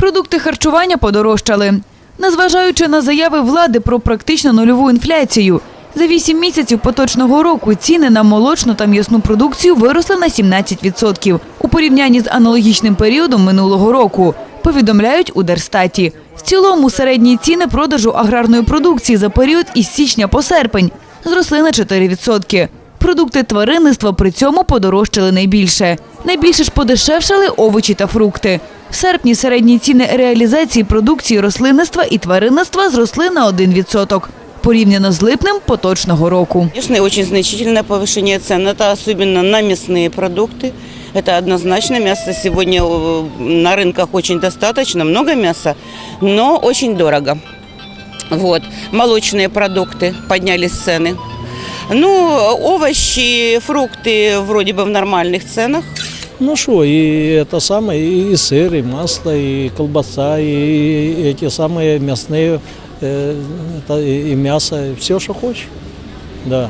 Продукти харчування подорожчали. Незважаючи на заяви влади про практично нульову інфляцію, за 8 місяців поточного року ціни на молочну та м'ясну продукцію виросли на 17% у порівнянні з аналогічним періодом минулого року, повідомляють у Держстаті. В цілому середні ціни продажу аграрної продукції за період із січня по серпень зросли на 4%. Продукти тваринництва при цьому подорожчали найбільше. Найбільше ж подешевшали овочі та фрукти. В серпні середні ціни реалізації продукції рослинництва і тваринництва зросли на 1%, порівняно з липнем поточного року. Конечно, очень значительное повышение цен. Это особенно на мясные продукты. Это однозначно. Мясо сегодня э, на рынках очень достаточно, много мяса, но очень дорого. Вот. Молочные продукты поднялись цены. Ну, овощи, фрукты вроде бы в нормальных ценах. Ну что, и это самое, и сыр, и масло, и колбаса, и эти самые мясные, э, это и и мясо, все, что хочешь. Да.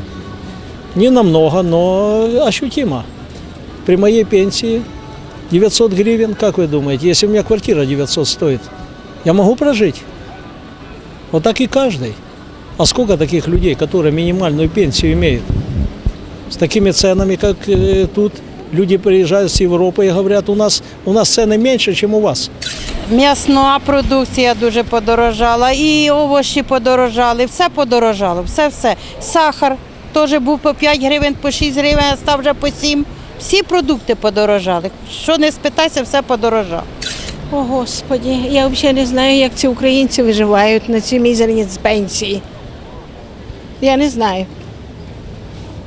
Не намного, но ощутимо. При моей пенсии 900 гривен, как вы думаете, если у меня квартира 900 стоит, я могу прожить? Вот так и каждый. А сколько таких людей, которые минимальную пенсию имеют? С такими ценами, как э, тут, люди приезжают с Европы и говорят, у нас, у нас цены меньше, чем у вас. М'ясна продукція дуже подорожала, і овочі подорожали, все подорожало, все все. Сахар теж був по 5 гривень, по 6 гривень, а став вже по 7. Всі продукти подорожали. Що не спитайся, все подорожало. О, Господі, я взагалі не знаю, як ці українці виживають на ці мізерні пенсії. Я не знаю.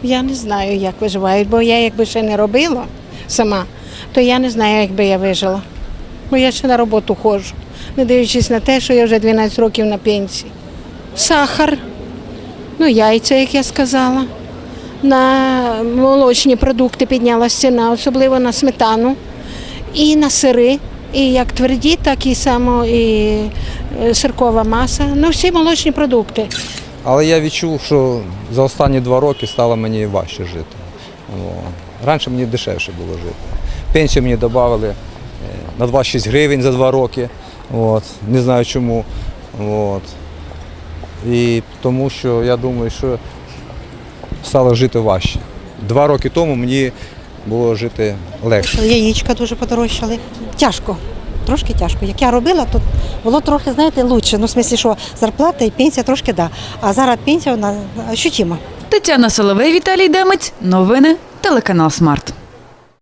Я не знаю, як виживають, бо я якби ще не робила сама, то я не знаю, як би я вижила. Бо я ще на роботу ходжу, не дивлячись на те, що я вже 12 років на пенсії. Сахар, ну яйця, як я сказала. На молочні продукти піднялася ціна, особливо на сметану і на сири, і як тверді, так і само і е, сиркова маса. Ну, всі молочні продукти. Але я відчув, що за останні два роки стало мені важче жити. Раніше мені дешевше було жити. Пенсію мені додали е, на 26 гривень за два роки. От. Не знаю чому. От. І тому що я думаю, що стало жити важче. Два роки тому мені було жити легше. Яєчка дуже подорожчали. Тяжко. Трошки тяжко. Як я робила, то було трохи, знаєте, лучше. Ну, в смислі, що зарплата і пенсія трошки да. А зараз пенсія вона ощутима. Тетяна Соловей, Віталій Демець. Новини. Телеканал Смарт.